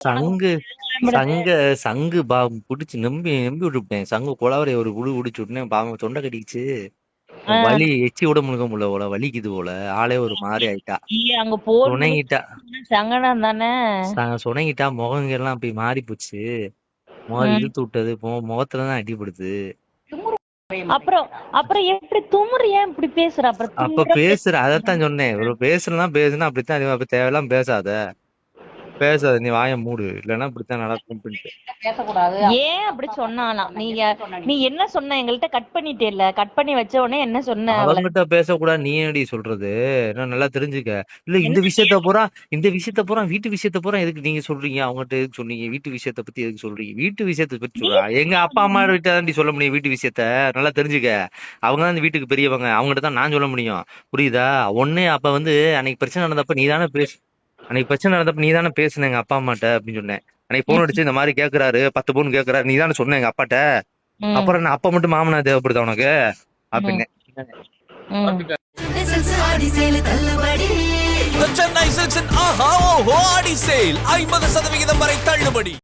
சங்கு சங்க சங்கு பா புடிச்சு நம்பி நம்பி விட்டுட்டேன் சங்கு குளவரை ஒரு புழு புடிச்சு விட்டேன் பாவம் தொண்டை கட்டிக்கிச்சு ஆ. வலி எச்சி விட முழுக முடியல போல வலிக்குது போல. ஆளே ஒரு மாதிரி ஆயிட்டா. அங்க சுணங்கிட்டா. சங்கடம் தானே? சுணங்கிட்டா முகங்க எல்லாம் அப்படி மாறி போச்சு. முகம். இழுத்து விட்டது. மு- முகத்துல தான் அடிபடுது. அப்புறம் அப்புறம் எப்படி துமுறு ஏன் இப்படி பேசுற? அப்புறம் அப்ப பேசுற அதத்தான் சொன்னேன். ஒரு பேசுனா பேசுனா அப்படித்தான் இது அப்ப தேவையெல்லாம் பேசாத. பேசாத நீ வாயை மூடு. இல்லைன்னா இப்படித்தான் நடக்கும் பேசக்கூடாது. ஏன் அப்படி சொன்னாலாம் நீங்க நீ என்ன சொன்ன? எங்கள்கிட்ட கட் பண்ணிட்டேல்ல. கட் பண்ணி வச்ச உடனே என்ன சொன்ன? அவங்கிட்ட பேசக்கூடாது நீ என்னடி சொல்றது? என்ன நல்லா தெரிஞ்சுக்க. இல்ல இந்த விஷயத்த பூரா இந்த விஷயத்த பூரா வீட்டு விஷயத்த பூரா எதுக்கு நீங்க சொல்றீங்க? அவங்ககிட்ட எதுக்கு சொன்னீங்க? வீட்டு விஷயத்த பத்தி எதுக்கு சொல்றீங்க? வீட்டு விஷயத்த பத்தி சொல்றா. எங்க அப்பா அம்மா கிட்ட தாண்டி சொல்ல முடியும் வீட்டு விஷயத்த. நல்லா தெரிஞ்சுக்க. அவங்க தான் இந்த வீட்டுக்கு பெரியவங்க. அவங்ககிட்ட தான் நான் சொல்ல முடியும். புரியுதா? ஒண்ணு அப்ப வந்து அன்னைக்கு பிரச்சனை நடந்தப்ப நீ தானே பேசு அன்னைக்கு பிரச்சனை நடந்தப்ப நீ தானே பேசுன எங்க அப்பா அம்மாட்ட அப்படின்னு சொன்னேன். அன்னைக்கு போன் அடிச்சு இந்த மாதிரி கேக்குறாரு பத்து பவுன் கேக்குறாரு நீ தானே சொன்ன எங்க அப்பாட்ட? அப்புறம் என்ன அப்ப மட்டும் மாமனா தேவைப்படுதா உனக்கு? அப்படின்னு. Silks and Aha Oho Adi Sale ஐம்பது சதவிகிதம் வரை தள்ளுபடி.